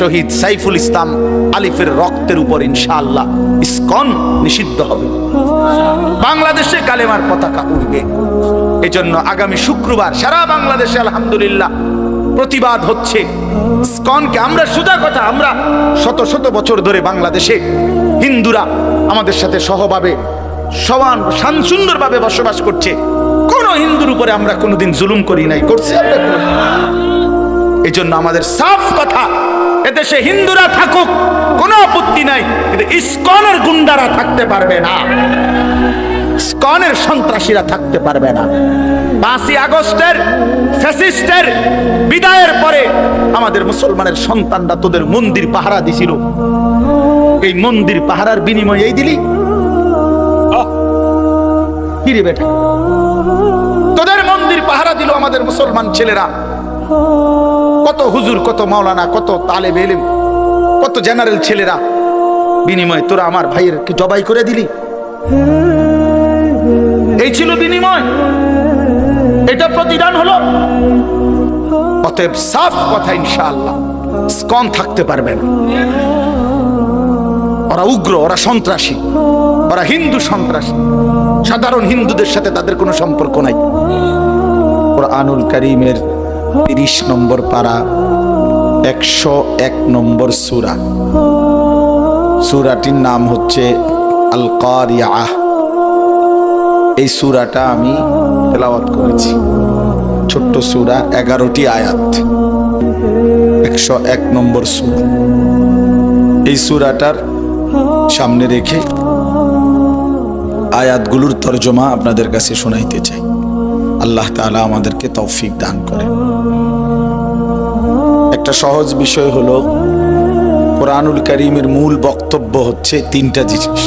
শহীদ সাইফুল ইসলাম আলিফের রক্তের উপর ইনশাআল্লাহ ইসকন নিষিদ্ধ হবে। বাংলাদেশে কালেমার পতাকা উঠবে এজন্য আগামী শুক্রবার সারা বাংলাদেশে আলহামদুলিল্লাহ প্রতিবাদ হচ্ছে। ইসকনকে আমরা সুদা কথা, আমরা শত শত বছর ধরে বাংলাদেশে হিন্দুরা আমাদের সাথে সহভাবে, সমান, শান, সুন্দরভাবে বসবাস করছে। কোন হিন্দুর উপরে আমরা কোনোদিন জুলুম করি নাই, করছি আমরা কোনোদিন? এই জন্য আমাদের সাফ কথা এদেশে হিন্দুরা থাকুক, কোনো আপত্তি নাই। কিন্তু ইসকনের গুন্ডারা থাকতে পারবে না। ইসকনের সন্ত্রাসীরা থাকতে পারবে না। পাঁচই আগস্টের ফ্যাসিস্টের বিদায়ের পরে আমাদের মুসলমানের সন্তানরা তোদের মন্দির পাহারা দিছিল। এই মন্দির পাহারার বিনিময়ে এই দিলি? আহ! কি রে বেটা? তোদের মন্দির পাহারা দিল আমাদের মুসলমান ছেলেরা। কত হুজুর, কত মাওলানা, কত তালেব এলিম, কত জেনারেল ছেলেরা। বিনিময়ে তোরা আমার ভাইয়ের কি জবাই করে দিলি। এই ছিল বিনিময়। এটা প্রতিদান হলো। অতএব সাফ কথা ইনশাআল্লাহ স্কন থাকতে পারবে না। ওরা উগ্র, ওরা সন্ত্রাসী, ওরা হিন্দু সন্ত্রাসী। সাধারণ হিন্দুদের সাথে তাদের কোনো সম্পর্ক নাই। ওরা আনুল করিমের তিরিশ নম্বর পাড়া একশো এক নম্বর সুরা। সুরাটির নাম হচ্ছে আল কারিয়াহ এই সুরাটা আমি তেলাওয়াত করেছি। ছোট্ট সুরা, এগারোটি আয়াত। একশো এক নম্বর সুরা। এই সুরাটার সামনে রেখে আয়াতগুলোর তর্জমা আপনাদের কাছে শোনাইতে চাই। আল্লাহ তাআলা আমাদেরকে তৌফিক দান করেন। একটা সহজ বিষয় হলো, কোরআনুল করিমের মূল বক্তব্য হচ্ছে তিনটা জিনিস।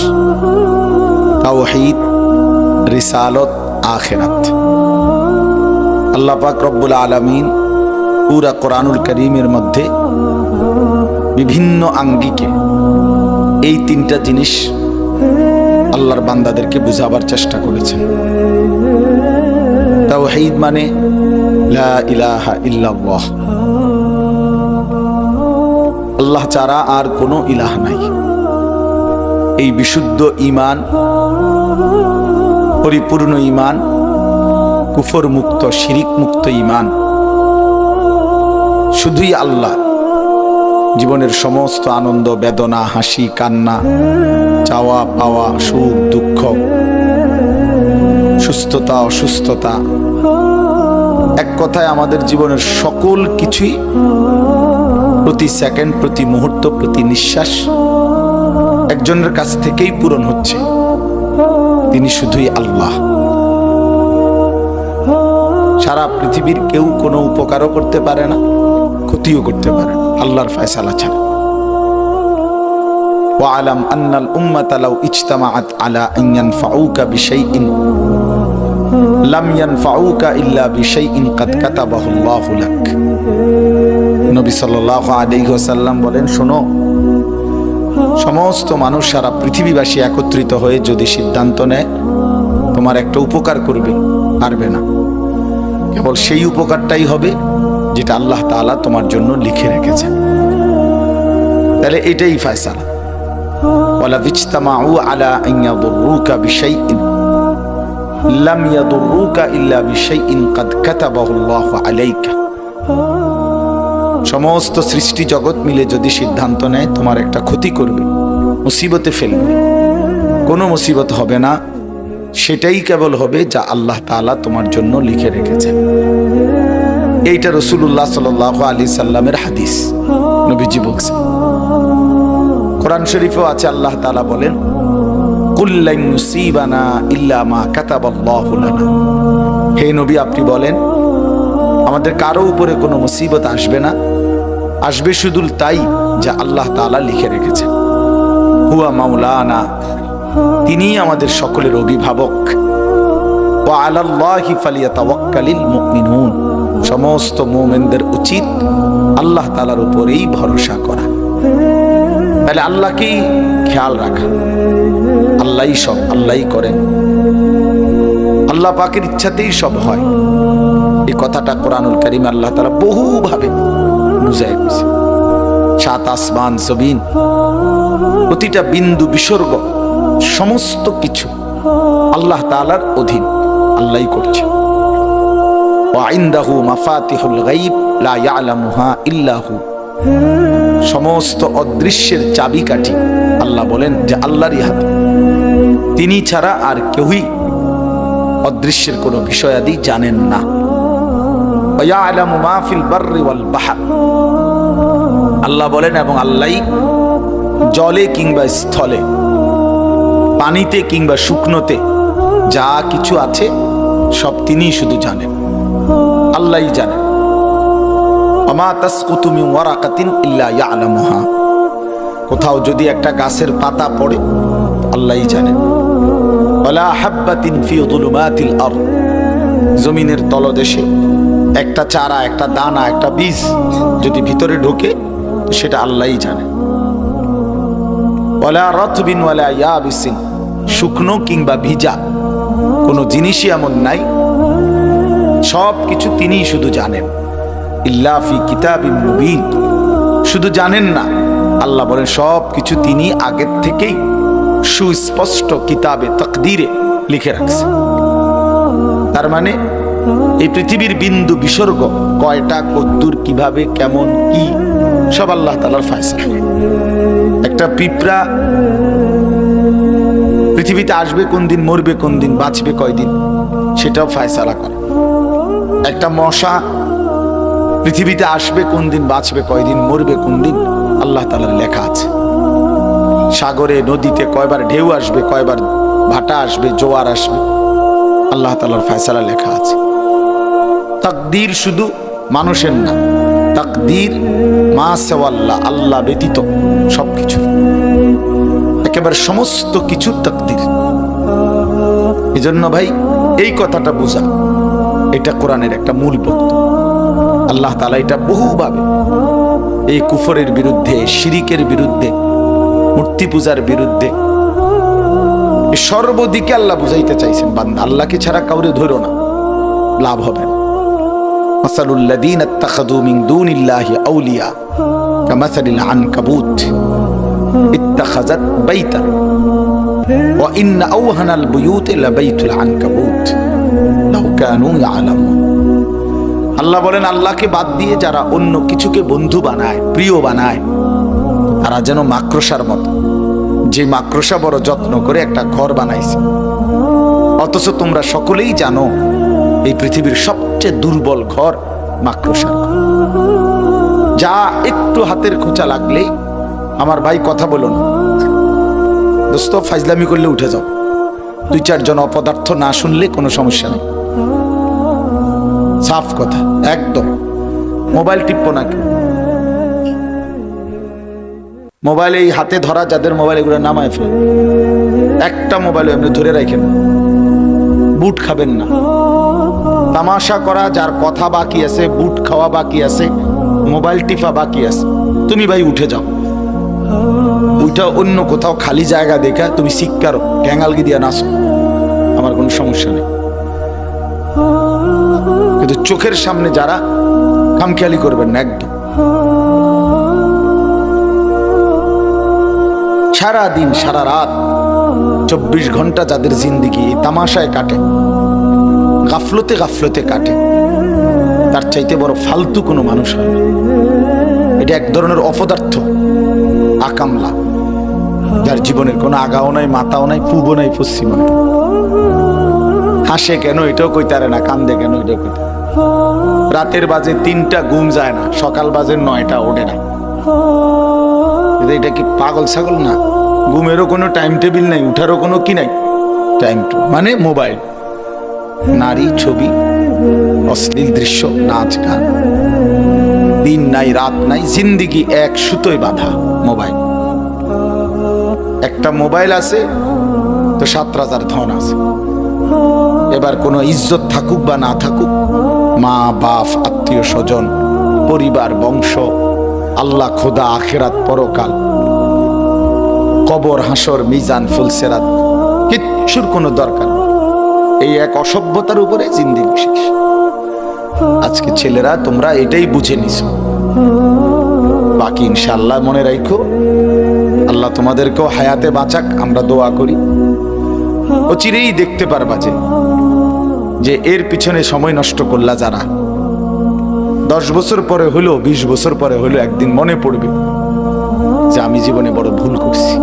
তাওহীদ, রিসালত, আখেরাত। আল্লাহ পাক রব্বুল আলামিন পুরা কোরআনুল করিমের মধ্যে বিভিন্ন আঙ্গিকে এই তিনটা জিনিস আল্লাহর বান্দাদেরকে বুঝাবার চেষ্টা করেছেন। তাওহীদ মানে লা ইলাহা ইল্লাল্লাহ। আল্লাহ ছাড়া আর কোনো ইলাহ নাই। এই বিশুদ্ধ ইমান পরিপূর্ণ ইমান কুফর মুক্ত শিরিক মুক্ত ইমান শুধুই আল্লাহ। জীবনের সমস্ত আনন্দ, বেদনা, হাসি, কান্না, চাওয়া, পাওয়া, সুখ, দুঃখ, সুস্থতা, অসুস্থতা, এক কথায় আমাদের জীবনের সকল কিছুই প্রতি সেকেন্ড প্রতি মুহূর্ত প্রতি নিঃশ্বাস একজনের কাছ থেকেই পূরণ হচ্ছে তিনি শুধুই আল্লাহ সারা পৃথিবীর কেউ কোনো উপকারও করতে পারে না ক্ষতিও করতে পারে না আল্লাহর ফয়সালা ছাড়া واعلم أن الأمة لو اجتمعت على أن ينفعوك بشيء ইল্লা নবী বলেন, শোনো, সমস্ত মানুষ সারা পৃথিবীবাসী একত্রিত হয়ে যদি সিদ্ধান্ত নেয়, তোমার একটা উপকার করবে, পারবে না। কেবল সেই উপকারটাই হবে যেটা আল্লাহ তালা তোমার জন্য লিখে রেখেছেন। তাহলে এটাই ফায়সালা। ওলা বিচতামা আলা আইয়া দুরুকা বিশাই লাম ইয়াদুররুকা ইল্লা বিশাইইন কাদ কাতাবাহু আল্লাহু আলাইকা সমস্ত সৃষ্টি জগৎ মিলে যদি সিদ্ধান্ত নেয়, তোমার একটা ক্ষতি করবে, মুসিবতে ফেলবে। কোনো মুসিবত হবে না, সেটাই কেবল হবে যা আল্লাহ তাআলা তোমার জন্য লিখে রেখেছেন। এইটা রসুল্লাহ সাল আলী সাল্লামের হাদিস, নবীজি বলছেন। কোরআন শরীফেও আছে, আল্লাহ তাআলা বলেন কুল্লাইন নুসিবানা ইল্লা মা কাতাবাল্লাহু লানা। হে নবী, আপনি বলেন, আমাদের কারও উপরে কোনো মুসিবত আসবে না। আসবে শুধু তাই যা আল্লাহ তাআলা লিখে রেখেছেন। হুয়া মাওলানা তিনি আমাদের সকলের অভিভাবক। ও আলাল্লাহি ফালিয়াতাওয়াক্কালিল মুমিনুন। সমস্ত মুমিনদের উচিত আল্লাহ তাআলার উপরেই ভরসা করা। তাহলে আল্লাহকেই খেয়াল রাখা। আল্লাহই সব, আল্লাহই করেন। আল্লাহ পাকের ইচ্ছাতেই সব হয়। এই কথাটা কোরআনুল করিম আল্লাহ তারা বহুভাবে বুঝাই দিয়েছে। সাত আসমান জবিন প্রতিটা বিন্দু বিসর্গ, সমস্ত কিছু আল্লাহ তাআলার অধীন আল্লাহই করছে। ওয়াইন্দাহু মাফাতিহুল গাইব লা ইল্লাহু। সমস্ত অদৃশ্যের চাবিকাঠি আল্লাহ বলেন যে আল্লাহরই হাতে। তিনি ছাড়া আর কেউই অদৃশ্যের কোনো বিষয়াদি জানেন না। আল্লাহ বলেন, এবং আল্লাহ জলে কিংবা স্থলে, পানিতে কিংবা শুকনোতে যা কিছু আছে, সব তিনিই শুধু জানেন। আল্লাহ জানেন। অমা তাসকুতুমি ওয়ারাকাতিন ইল্লা ইয়ালামুহা। কোথাও যদি একটা গাছের পাতা পড়ে আল্লাহ জানেন। জমিনের তলদেশে একটা চারা, একটা দানা, একটা বীজ যদি ভিতরে ঢোকে, সেটা আল্লাহই জানে। শুকনো কিংবা ভিজা, কোনো জিনিসই এমন নাই সব কিছু তিনিই শুধু জানেন। ইল্লাফি কিতাবিন মুবিন, শুধু জানেন না, আল্লাহ বলেন সব কিছু তিনি আগের থেকেই সুস্পষ্ট কিতাবে তকদিরে লিখে রাখছে। তার মানে এই পৃথিবীর বিন্দু বিসর্গ কয়টা, কদ্দুর কীভাবে, কেমন, কি, সব আল্লাহ তালার ফায়সা একটা পিঁপড়া পৃথিবীতে আসবে কোন দিন, মরবে কোন দিন, বাঁচবে কয়দিন, সেটাও ফায়সালা করে। একটা মশা পৃথিবীতে আসবে কোন দিন, বাঁচবে কয়দিন, মরবে কোন দিন, আল্লাহ তালার লেখা আছে। সাগরে, নদীতে কয়বার ঢেউ আসবে, কয়বার ভাটা আসবে, জোয়ার আসবে। আল্লাহ তালার ফয়সালা লেখা আছে। তাকদির শুধু মানুষের না, তাকদির মা সেওয়াল্লাহ আল্লাহ ব্যতীত সবকিছু। একেবারে সমস্ত কিছু তাকদির। এই জন্য ভাই, এই কথাটা বোঝা, এটা কোরআনের একটা মূল বক্তব্য আল্লাহ তালা এটা বহুভাবে এই কুফরের বিরুদ্ধে, শিরিকের বিরুদ্ধে মূর্তি পূজার বিরুদ্ধে। সর্বদিকে আল্লাহ বুঝাইতে চাইছেন, বান্দা, আল্লাহকে ছাড়া কাউরে ধরো না, লাভ হবে না। ওয়া আল্লাহ বলেন, আল্লাহকে বাদ দিয়ে যারা অন্য কিছুকে বন্ধু বানায়, প্রিয় বানায় তারা যেন মাকড়সার মতো। যে মাকড়সা বড় যত্ন করে একটা ঘর বানাইছে। অথচ তোমরা সকলেই জানো, এই পৃথিবীর সবচেয়ে দুর্বল ঘর মাকড়সার যা একটু হাতের খোঁচা লাগলেই আমার ভাই কথা বলুন দোস্ত, ফাইজলামি করলে উঠে যাও। দুই চারজন অপদার্থ না শুনলে কোনো সমস্যা নেই। সাফ কথা, একদম। মোবাইল টিপবো না। মোবাইল এই হাতে ধরা যাদের মোবাইল এগুলো নামায় ফেলে একটা মোবাইল এমনি ধরে রাখেন। বুট খাবেন না। তামাশা করা যার কথা বাকি আছে, বুট খাওয়া বাকি আছে, মোবাইল টিফা বাকি আছে। তুমি ভাই উঠে যাও। উঠা অন্য কোথাও খালি জায়গা দেখা তুমি শিক্ষারো ট্যাঙ্গালগি দিয়া নাচো। আমার কোনো সমস্যা নেই। কিন্তু চোখের সামনে যারা খামখেয়ালি করবেন না একদম। সারা দিন সারা রাত চব্বিশ ঘণ্টা যাদের জিন্দিগি তামাশায় কাটে, গাফলতে গাফলতে কাটে, তার চাইতে বড় ফালতু কোনো মানুষ হয় এটা এক ধরনের অপদার্থ আকামলা, যার জীবনের কোনো আগাও নাই মাথাও নাই পূর্ব নাই পশ্চিম হাসে কেন এটাও কইতারে না, কান্দে কেন এটাও কইতে রাতের বাজে তিনটা ঘুম যায় না, সকাল বাজে নয়টা, ওঠে না। কিন্তু এটা কি পাগল ছাগল না? ঘুমেরও কোনো টাইম টেবিল নাই, উঠারও কোনো কি নাই? টাইম টু মানে মোবাইল নারী ছবি, অশ্লীল দৃশ্য, নাচ, গান। দিন নাই, রাত নাই, জিন্দিগি এক, সুতোয় বাঁধা মোবাইল একটা মোবাইল আছে, তো সাত রাজার ধন আছে। এবার কোনো ইজ্জত থাকুক বা না থাকুক, মা, বাপ, আত্মীয়, স্বজন, পরিবার, বংশ আল্লাহ খোদা আখেরাত পরকাল। কবর, হাসর, মিজান, ফুলসেরাত, কিচ্ছুর কোনো দরকার এই এক অসভ্যতার উপরে জিন্দিগি শেষ। আজকে ছেলেরা, তোমরা এটাই বুঝে নিছো। বাকি ইনশাআল্লাহ মনে রাখো আল্লাহ তোমাদেরকেও হায়াতে বাঁচাক, আমরা দোয়া করি। ও চিরেই দেখতে পারবা যে এর পিছনে সময় নষ্ট করলা যারা। দশ বছর পরে হলো বিশ বছর পরে হলো একদিন মনে পড়বে যে আমি জীবনে বড় ভুল করছি।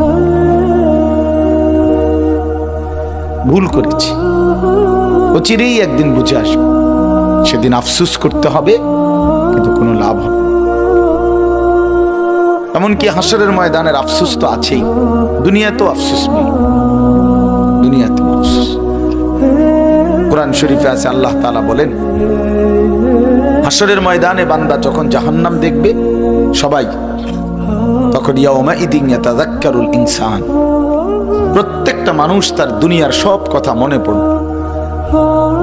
ভুল করেছি। ও চিরেই একদিন বুঝে আসবে। সেদিন আফসুস করতে হবে, কিন্তু কোনো লাভ হবে এমনকি হাসরের ময়দানের আফসুস তো আছেই। দুনিয়াতেও আফসুস নেই। দুনিয়াতেও আফসুস। কোরআন শরীফে আছে, আল্লাহ তাআলা বলেন হাসরের ময়দানে বান্দা যখন জাহান্নাম দেখবে, সবাই তখন ইয়াওমা ইদিন ইয়াতাযাক্কারুল ইনসান। প্রত্যেকটা মানুষ তার দুনিয়ার সব কথা মনে পড়বে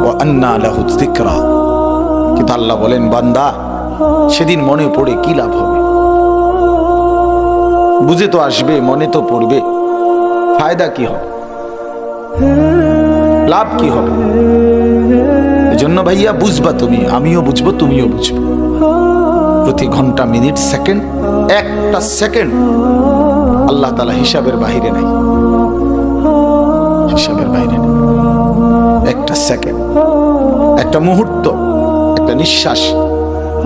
ওয়া আন্না লাহু যিকরা। কিন্তু আল্লাহ বলেন, বান্দা, সেদিন মনে পড়ে কি লাভ হবে? বুঝে তো আসবে, মনে তো পড়বে। ফায়দা কি হবে? লাভ কি হবে? এজন্য ভাইয়া বুঝবা তুমি, আমিও বুঝব, তুমিও বুঝব। প্রতি ঘণ্টা, মিনিট, সেকেন্ড, একটা সেকেন্ড আল্লাহ তালা হিসাবের বাহিরে নাই। হিসাবের বাইরে নেই। একটা সেকেন্ড, একটা মুহূর্ত, একটা নিঃশ্বাস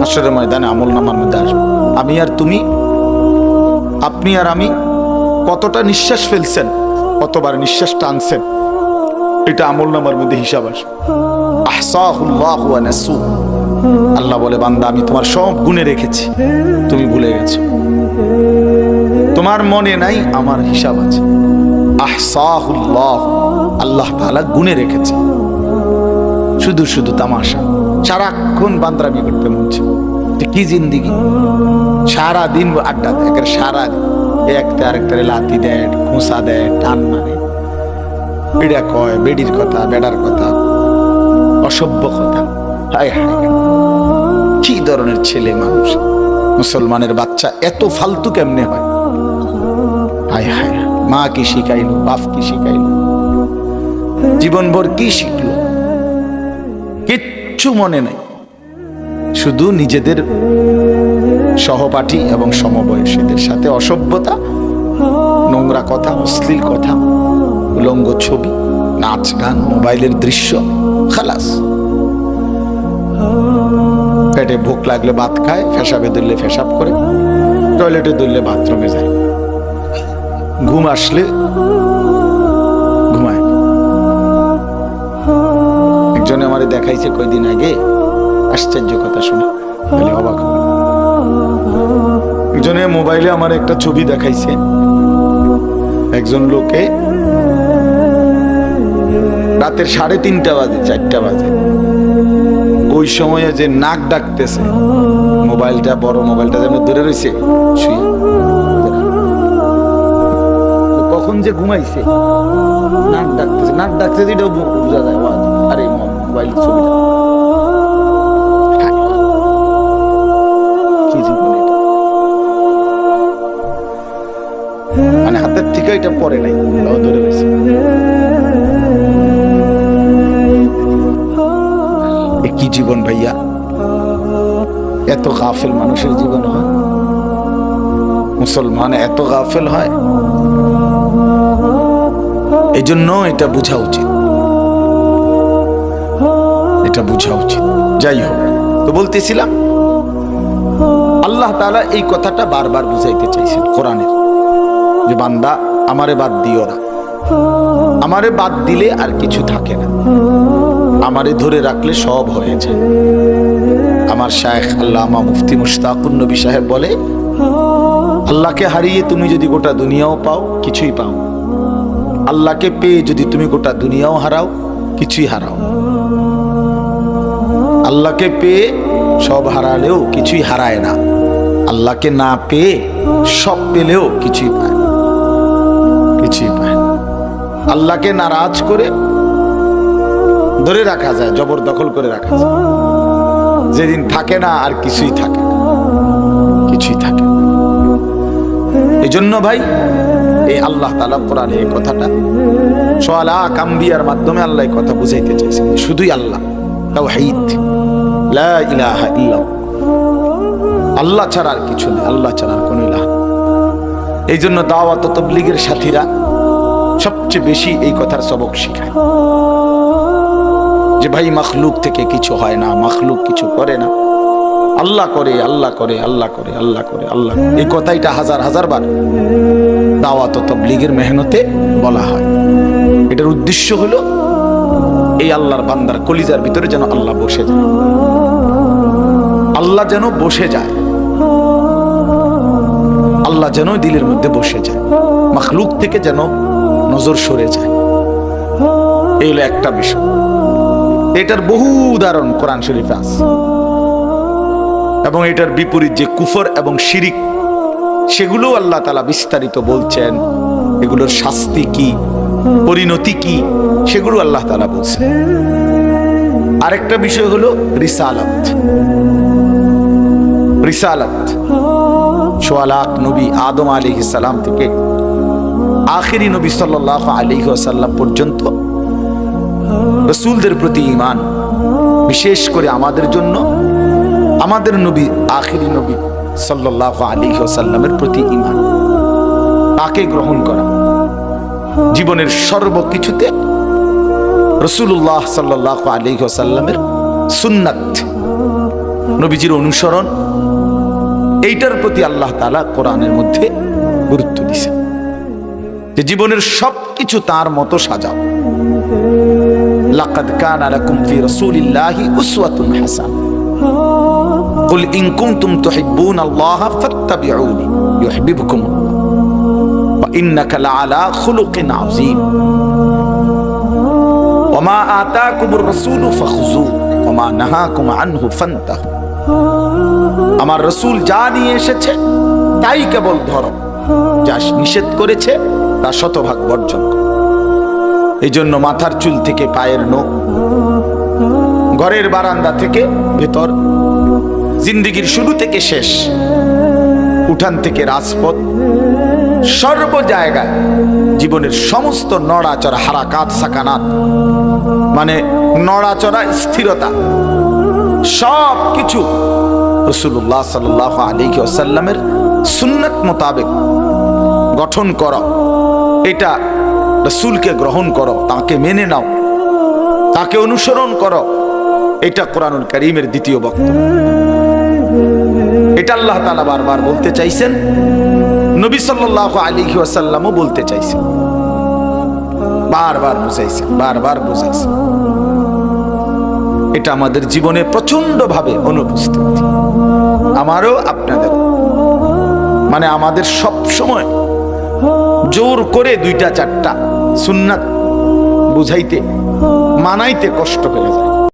আসরের ময়দানে আমল নামার মধ্যে আসবে। আমি আর তুমি, আপনি আর আমি কতটা নিঃশ্বাস ফেলছেন কতবার নিঃশ্বাস টানছেন, এটা আমল নামার মধ্যে হিসাব আসবে। আল্লাহ বলে, বান্দা, আমি তোমার সব গুণে রেখেছি। তুমি ভুলে গেছো। তোমার মনে নাই, আমার হিসাব আছে। আহসাহুল্লাহ, আল্লাহ তাআলা গুণে রেখেছে। শুধু শুধু তামাশা। সারাক্ষণ বান্দরামি করতে মনছে কি জিন্দিগি? সারা দিন আড্ডা দেয় সারা একটা আরেকটারে লাতি দেয় খোঁসা দেয়, টান মারে। বেড়া কয়, বেডির কথা, বেড়ার কথা। অসভ্য কথা। হায় হায়। কি ধরনের ছেলে মানুষ? মুসলমানের বাচ্চা এত ফালতু কেমনে হয়? হায় হায়। মা কি শিখাইলো, বাপ কি শিখাইলো? জীবনভর কি শিখলো? কিচ্ছু মনে নাই। শুধু নিজেদের সহপাঠী এবং সমবয়সীদের সাথে অসভ্যতা, নোংরা কথা, অশ্লীল কথা, উলঙ্গ ছবি। নাচ গান, মোবাইলের দৃশ্য, খালাস। পেটে ভোক লাগলে ভাত খায়, ফেসাবে ধরলে ফেসাব করে, টয়লেটে ধরলে বাথরুমে যায়। ঘুম আসলে ঘুমায়। একজনে আমারে দেখাইছে কয়দিন আগে, আশ্চর্য কথা শুনে অবাক একজনে মোবাইলে আমার একটা ছবি দেখাইছে। একজন লোকে রাতের সাড়ে তিনটা বাজে, চারটা বাজে। ওই সময়ে যে নাক ডাকতেছে, মোবাইলটা, বড় মোবাইলটা যেন ধরে রয়েছে কখন যে ঘুমাইছে, নাক ডাকতেছে নাক ডাকতেছে এটাও বোঝা যায়। আরে মোবাইল মানে হাতের থেকে এটা পরে নাই ধরে রয়েছে। কি জীবন ভাইয়া? এত গাফেল মানুষের জীবন হয়? মুসলমান এত গাফেল হয়? এই জন্য এটা বোঝা উচিত। এটা বোঝা উচিত। যাই হোক, তো বলতেছিলাম, আল্লাহ তাআলা এই কথাটা বারবার বুঝাইতে চাইছেন কোরআনের। যে বান্দা, আমারে বাদ দিও না। আমারে বাদ দিলে আর কিছু থাকে না। আমারে ধরে রাখলে সব হয়ে যায়। আমার শায়েখ আল্লামা মুফতি মুশতাকুর নবী সাহেব বলে, আল্লাহকে হারিয়ে তুমি যদি গোটা দুনিয়াও পাও, কিছুই পাও আল্লাহকে পেয়ে যদি তুমি গোটা দুনিয়াও হারাও, কিছুই হারাও আল্লাহকে পেয়ে সব হারালেও, কিছুই হারায় না। আল্লাহকে না পেয়ে সব পেলেও কিছুই পায় কিছুই পায় আল্লাহকে নারাজ করে ধরে রাখা যায়, জবরদখল করে রাখা যায়। যেদিন থাকে না, আর কিছুই থাকে না। কিছুই থাকে এই জন্য ভাই, এই আল্লাহ তালা কোরআনে এই কথাটা সোয়ালা কাম্বিয়ার মাধ্যমে আল্লাহ কথা বুঝাইতে চাইছেন শুধুই আল্লাহ ইলাহা ইল্লাল্লাহ। আল্লাহ ছাড়া আর কিছু নেই, আল্লাহ ছাড়া আর কোনো ইলাহ এই জন্য দাওয়াত তবলিগের সাথীরা সবচেয়ে বেশি এই কথার সবক শিখায়। যে ভাই মখলুক থেকে কিছু হয় না, মখলুক কিছু করে না। আল্লাহ করে আল্লাহ করে আল্লাহ করে আল্লাহ করে, আল্লাহ। এই কথাইটা হাজার হাজার বার দাওয়াত তবলিগের মেহনতে বলা হয়। এটার উদ্দেশ্য হলো, এই আল্লাহর বান্দার কলিজার ভিতরে যেন আল্লাহ বসে যায়। আল্লাহ যেন বসে যায়। আল্লাহ যেন দিলের মধ্যে বসে যায়। মখলুক থেকে যেন নজর সরে যায়। এই হলো একটা বিষয়। এটার বহু উদাহরণ কোরআন শরীফে আছে। এবং এটার বিপরীত যে কুফর এবং শিরিক সেগুলো আল্লাহ তালা বিস্তারিত বলছেন। এগুলোর শাস্তি কি? পরিণতি কি? সেগুলো আল্লাহ তালা বলছেন। আরেকটা বিষয় হলো রিসালাত। রিসালাত। সোয়ালাক নবী আদম আলী সালাম থেকে আখেরি নবী সাল্লাহ আলী সাল্লাম পর্যন্ত রসুলদের প্রতি ইমান বিশেষ করে আমাদের জন্য, আমাদের নবী, আখেরি নবী সাল্লাহ আলী সাল্লামের প্রতি ইমান তাকে গ্রহণ করা। জীবনের সর্বকিছুতে রসুল্লাহ সাল্লাহ আলী সাল্লামের সুন্নাত, নবীজির অনুসরণ, এইটার প্রতি আল্লাহ তালা কোরআনের মধ্যে গুরুত্ব দিছে যে জীবনের সবকিছু তার মতো সাজাও। লাকাদ কানা লাকুম ফি রাসূলিল্লাহি উসওয়াতুন হাসান قل إن كنتم تحبون الله فاتبعوني يحببكم الله وإنك لعلى خلق عظيم وما آتاكم الرسول فخذوه وما نهاكم عنه فانتهوا আমার রসুল যা নিয়ে এসেছে তাই কেবল ধরো যা নিষেধ করেছে তা শতভাগ বর্জন করো এই জন্য মাথার চুল থেকে পায়ের নখ, ঘরের বারান্দা থেকে ভেতর, জিন্দিগির শুরু থেকে শেষ, উঠান থেকে রাজপথ, সর্ব জায়গায় জীবনের সমস্ত নড়াচড়া, হারাকাত, সাকানাত মানে নড়াচড়া, স্থিরতা, সব কিছু রসুল্লাহ সাল্লাহ আলী আসাল্লামের সুন্নত মোতাবেক গঠন করো। এটা রসুলকে গ্রহণ করো, তাকে মেনে নাও, তাকে অনুসরণ করো। এটা কোরআনুল করিমের দ্বিতীয় বক্তব্য। এটা আল্লাহ তালা বারবার বলতে চাইছেন, নবী সাল্লাহ আলী আসাল্লামও বলতে চাইছেন। বারবার বুঝাইছেন বারবার বুঝাইছেন। এটা আমাদের জীবনে প্রচণ্ড ভাবে অনুপস্থিত। আমারও আপনাদের। মানে আমাদের সব সময় জোর করে দুইটা, চারটা সুন্নাত বুঝাইতে মানাইতে কষ্ট পেয়ে যায়।